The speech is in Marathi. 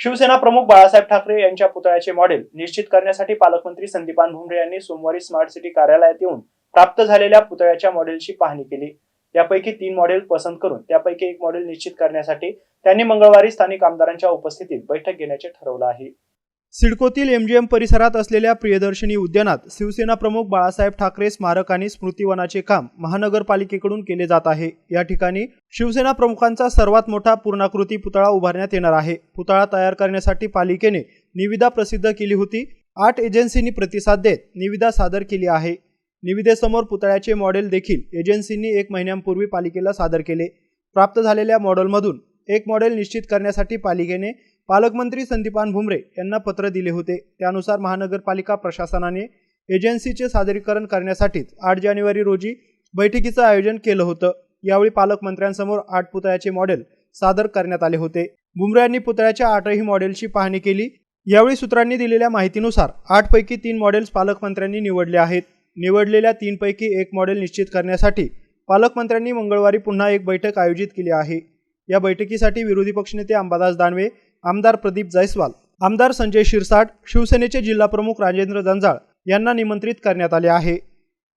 शिवसेना प्रमुख बाळासाहेब ठाकरे यांच्या पुतळ्याचे मॉडेल निश्चित करण्यासाठी पालकमंत्री संदीपान भुमरे यांनी सोमवारी स्मार्ट सिटी कार्यालयात येऊन प्राप्त झालेल्या पुतळ्याच्या मॉडेलची पाहणी केली. यापैकी तीन मॉडेल पसंत करून त्यापैकी एक मॉडेल निश्चित करण्यासाठी त्यांनी मंगळवारी स्थानिक आमदारांच्या उपस्थितीत बैठक घेण्याचे ठरवलं आहे. सिडकोतील एमजीएम परिसरात असलेल्या प्रियदर्शनी उद्यानात शिवसेना प्रमुख बाळासाहेब ठाकरे स्मारक आणि स्मृतिवनाचे काम महानगरपालिकेकडून केले जात आहे. या ठिकाणी शिवसेना प्रमुखांचा सर्वात मोठा पूर्णाकृती पुतळा उभारण्यात येणार आहे. पुतळा तयार करण्यासाठी पालिकेने निविदा प्रसिद्ध केली होती. आठ एजन्सींनी प्रतिसाद देत निविदा सादर केली आहे. निविदेसमोर पुतळ्याचे मॉडेल देखील एजन्सींनी एक महिन्यांपूर्वी पालिकेला सादर केले. प्राप्त झालेल्या मॉडेलमधून एक मॉडेल निश्चित करण्यासाठी पालिकेने पालकमंत्री संदीपान भुमरे यांना पत्र दिले होते. त्यानुसार महानगरपालिका प्रशासनाने एजन्सीचे सादरीकरण करण्यासाठीच आठ जानेवारी रोजी बैठकीचं आयोजन केलं होतं. यावेळी पालकमंत्र्यांसमोर आठ पुतळ्याचे मॉडेल सादर करण्यात आले होते. भुमरे यांनी पुतळ्याच्या आठही मॉडेलची पाहणी केली. यावेळी सूत्रांनी दिलेल्या माहितीनुसार आठपैकी तीन मॉडेल्स पालकमंत्र्यांनी निवडले आहेत. निवडलेल्या तीनपैकी एक मॉडेल निश्चित करण्यासाठी पालकमंत्र्यांनी मंगळवारी पुन्हा एक बैठक आयोजित केली आहे. या बैठकीसाठी विरोधी पक्षनेते अंबादास दानवे आमदार प्रदीप जायस्वाल आमदार संजय शिरसाट शिवसेनेचे जिल्हाप्रमुख राजेंद्र जंजाळ यांना निमंत्रित करण्यात आले आहे.